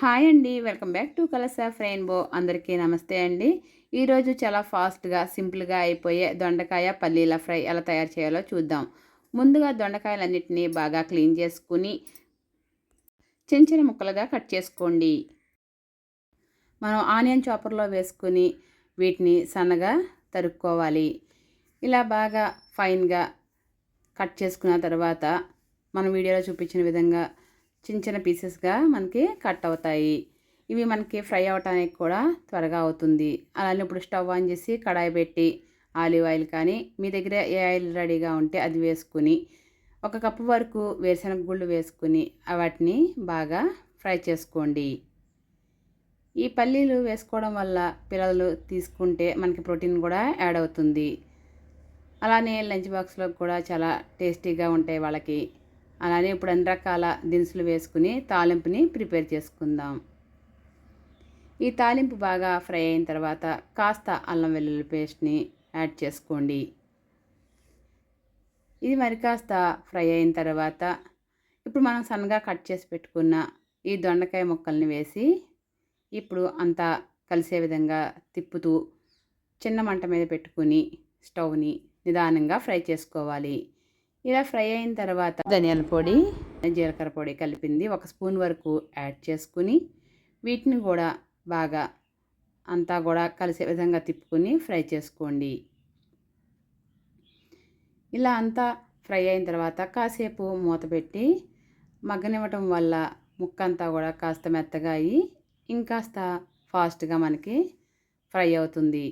Hi అండి. Welcome back to colours of rainbow. అందరికీ నమస్తే అండి. ఈరోజు చాలా ఫాస్ట్గా సింపుల్గా అయిపోయే దొండకాయ పల్లీల ఫ్రై ఎలా తయారు చేయాలో చూద్దాం. ముందుగా దొండకాయలన్నింటినీ బాగా క్లీన్ చేసుకుని చిన్న చిన్న ముక్కలుగా కట్ చేసుకోండి. మనం ఆనియన్ చాపర్లో వేసుకుని వీటిని సన్నగా తరుక్కోవాలి. ఇలా బాగా ఫైన్గా కట్ చేసుకున్న తర్వాత మన వీడియోలో చూపించిన విధంగా చిన్న చిన్న పీసెస్గా మనకి కట్ అవుతాయి. ఇవి మనకి ఫ్రై అవటానికి కూడా త్వరగా అవుతుంది. అలానే ఇప్పుడు స్టవ్ ఆన్ చేసి కడాయి పెట్టి ఆలివ్ ఆయిల్ కానీ మీ దగ్గర ఏ ఆయిల్ రెడీగా ఉంటే అది వేసుకుని ఒక కప్పు వరకు వేరుశనగ గుళ్ళు వేసుకుని వాటిని బాగా ఫ్రై చేసుకోండి. ఈ పల్లీలు వేసుకోవడం వల్ల పిల్లలు తీసుకుంటే మనకి ప్రోటీన్ కూడా యాడ్ అవుతుంది. అలానే లంచ్ బాక్స్లో కూడా చాలా టేస్టీగా ఉంటాయి వాళ్ళకి. అలానే ఇప్పుడు అన్ని రకాల దినుసులు వేసుకుని తాలింపుని ప్రిపేర్ చేసుకుందాం. ఈ తాలింపు బాగా ఫ్రై అయిన తర్వాత కాస్త అల్లం వెల్లుల్లి పేస్ట్ని యాడ్ చేసుకోండి. ఇది మరి కాస్త ఫ్రై అయిన తర్వాత ఇప్పుడు మనం సన్నగా కట్ చేసి పెట్టుకున్న ఈ దొండకాయ ముక్కల్ని వేసి ఇప్పుడు అంతా కలిసే విధంగా తిప్పుతూ చిన్న మంట మీద పెట్టుకుని స్టవ్ని నిదానంగా ఫ్రై చేసుకోవాలి. ఇలా ఫ్రై అయిన తర్వాత ధనియాల పొడి జీలకర్ర పొడి కలిపింది. ఒక స్పూన్ వరకు యాడ్ చేసుకుని వీటిని కూడా బాగా అంతా కూడా కలిసే విధంగా తిప్పుకొని ఫ్రై చేసుకోండి. ఇలా అంతా ఫ్రై అయిన తర్వాత కాసేపు మూత పెట్టి మగ్గనివ్వటం వల్ల ముక్క అంతా కూడా కాస్త మెత్తగా అయ్యి ఇంకాస్త ఫాస్ట్గా మనకి ఫ్రై అవుతుంది.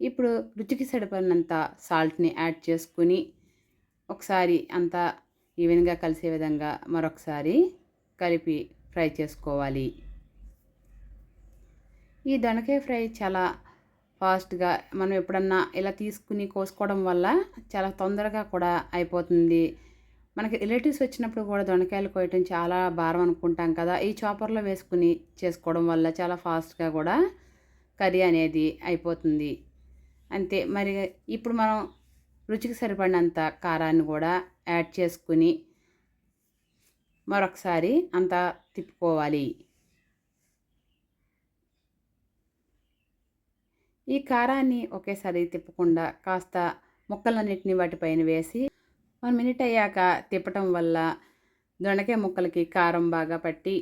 ఇప్పుడు రుచికి సరిపడినంత సాల్ట్ని యాడ్ చేసుకుని ఒకసారి అంతా ఈవెన్గా కలిసే విధంగా మరొకసారి కలిపి ఫ్రై చేసుకోవాలి. ఈ దొండకాయ ఫ్రై చాలా ఫాస్ట్గా మనం ఎప్పుడన్నా ఇలా తీసుకుని కోసుకోవడం వల్ల చాలా తొందరగా కూడా అయిపోతుంది. మనకి రిలేటివ్స్ వచ్చినప్పుడు కూడా దొండకాయలు కోయటం చాలా భారం అనుకుంటాం కదా. ఈ చాపర్లో వేసుకుని చేసుకోవడం వల్ల చాలా ఫాస్ట్గా కూడా కర్రీ అనేది అయిపోతుంది. అంతే. మరి ఇప్పుడు మనం రుచికి సరిపడినంత కారాన్ని కూడా యాడ్ చేసుకుని మరొకసారి అంతా తిప్పుకోవాలి. ఈ కారాన్ని ఒకేసారి తిప్పకుండా కాస్త ముక్కలన్నిటిని వాటిపైన వేసి వన్ మినిట్ అయ్యాక తిప్పటం వల్ల దొండకాయ ముక్కలకి కారం బాగా పట్టి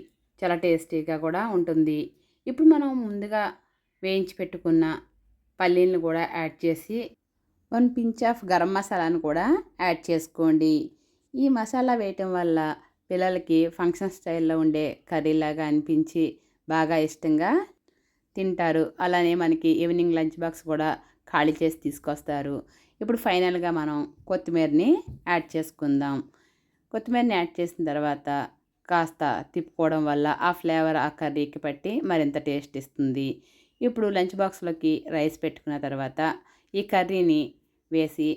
చాలా టేస్టీగా కూడా ఉంటుంది. ఇప్పుడు మనం ముందుగా వేయించి పెట్టుకున్న పల్లీలను కూడా యాడ్ చేసి వన్ పించ్ ఆఫ్ గరం మసాలాను కూడా యాడ్ చేసుకోండి. ఈ మసాలా వేయటం వల్ల పిల్లలకి ఫంక్షన్ స్టైల్లో ఉండే కర్రీలాగా అనిపించి బాగా ఇష్టంగా తింటారు. అలానే మనకి ఈవినింగ్ లంచ్ బాక్స్ కూడా ఖాళీ చేసి తీసుకొస్తారు. ఇప్పుడు ఫైనల్గా మనం కొత్తిమీరని యాడ్ చేసుకుందాం. కొత్తిమీరని యాడ్ చేసిన తర్వాత కాస్త తిప్పుకోవడం వల్ల ఆ ఫ్లేవర్ ఆ కర్రీకి పట్టి మరింత టేస్ట్ ఇస్తుంది. ఇప్పుడు లంచ్ బాక్స్లోకి రైస్ పెట్టుకున్న తర్వాత ఈ కర్రీని వేసి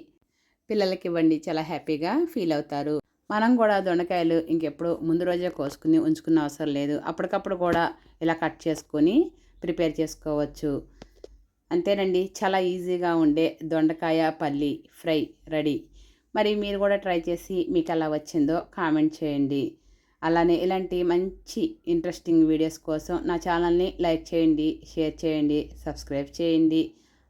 పిల్లలకి ఇవ్వండి చాలా హ్యాపీగా ఫీల్ అవుతారు. మనం కూడా దొండకాయలు ఇంకెప్పుడు ముందు రోజే కోసుకుని ఉంచుకున్న అవసరం లేదు. అప్పటికప్పుడు కూడా ఇలా కట్ చేసుకొని ప్రిపేర్ చేసుకోవచ్చు. అంతేనండి. చాలా ఈజీగా ఉండే దొండకాయ పల్లి ఫ్రై రెడీ. మరి మీరు కూడా ట్రై చేసి మీకు ఎలా వచ్చిందో కామెంట్ చేయండి. అలానే ఇలాంటి మంచి ఇంట్రెస్టింగ్ వీడియోస్ కోసం నా ఛానల్ని లైక్ చేయండి షేర్ చేయండి సబ్స్క్రైబ్ చేయండి.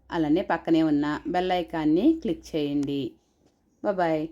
అలానే పక్కనే ఉన్న బెల్ ఐకాన్ని క్లిక్ చేయండి. బాయ్